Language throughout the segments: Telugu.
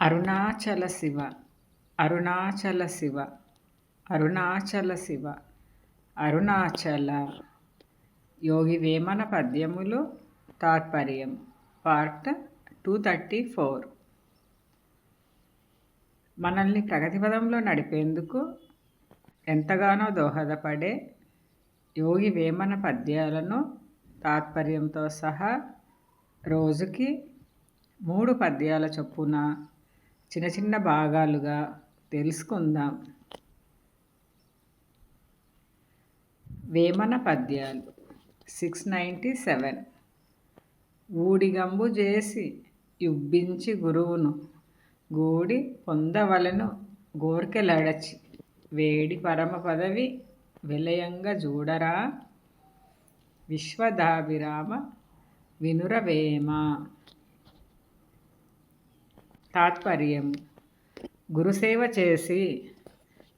అరుణాచల శివ అరుణాచల శివ అరుణాచల శివ అరుణాచల. యోగి వేమన పద్యములు తాత్పర్యం. Part two thirty four. మనల్ని ప్రగతి పదంలో నడిపేందుకు ఎంతగానో దోహదపడే యోగి వేమన పద్యాలను తాత్పర్యంతో సహా రోజుకి మూడు పద్యాల చొప్పున చిన్న చిన్న భాగాలుగా తెలుసుకుందాం. వేమన పద్యాలు సిక్స్ నైంటీ సెవెన్. ఊడిగంబు చేసి యుబ్బించి గురువును గూడి పొందవలను గోర్కెలడచి వేడి పరమ పదవి విలయంగా చూడరా విశ్వదాభిరామ వినురవేమ. తాత్పర్యం గురుసేవ చేసి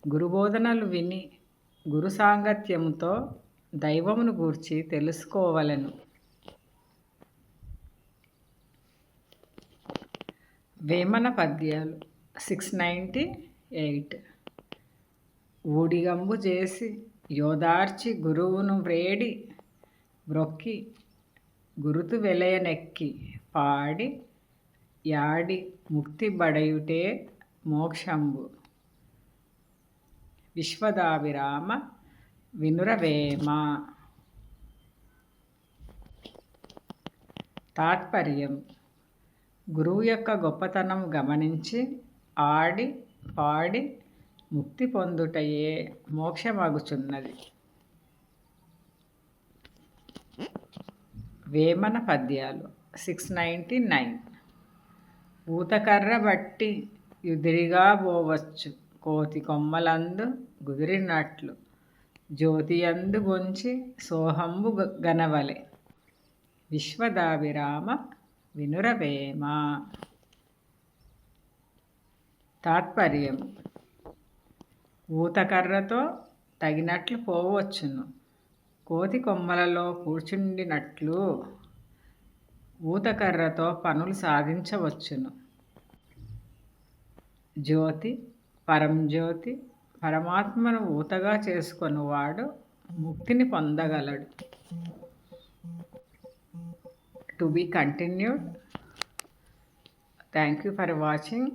గురుబోధనలు విని గురు సాంగత్యంతో దైవమును గూర్చి తెలుసుకోవలను. వేమన పద్యాలు సిక్స్ నైంటీ ఎయిట్. ఊడిగంబు చేసి యోదార్చి గురువును వ్రేడి బ్రొక్కి గురుతు వెలయనెక్కి పాడి యాడి ముక్తి బడయుటే మోక్షంబు. విశ్వదావిరామ వినురవేమ. తాత్పర్యం. గురువు యొక్క గొప్పతనం గమనించి ఆడి పాడి ముక్తి పొందుటయే మోక్షమగుచున్నది. వేమన పద్యాలు సిక్స్ నైంటీ నైన్ ఊతకర్ర బట్టి యుదిరిగా పోవచ్చు. కోతి కొమ్మలందు గుదిరినట్లు జ్యోతియందు గొంచి సోహంబు గనవలె. విశ్వదాభిరామ వినురవేమ. తాత్పర్యం. ఊతకర్రతో తగినట్లు పోవచ్చును. కోతి కొమ్మలలో కూర్చుండినట్లు ఊతకర్రతో పనులు సాధించవచ్చును జ్యోతి పరంజ్యోతి పరమాత్మను ఊతగా చేసుకున్నవాడు ముక్తిని పొందగలడు. To be continued. Thank you for watching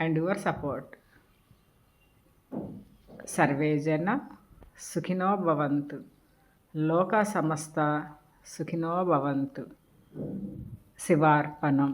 and your support. సర్వేజన సుఖినో భవంతు. లోక సమస్త సుఖినో భవంతు. శివార్పణం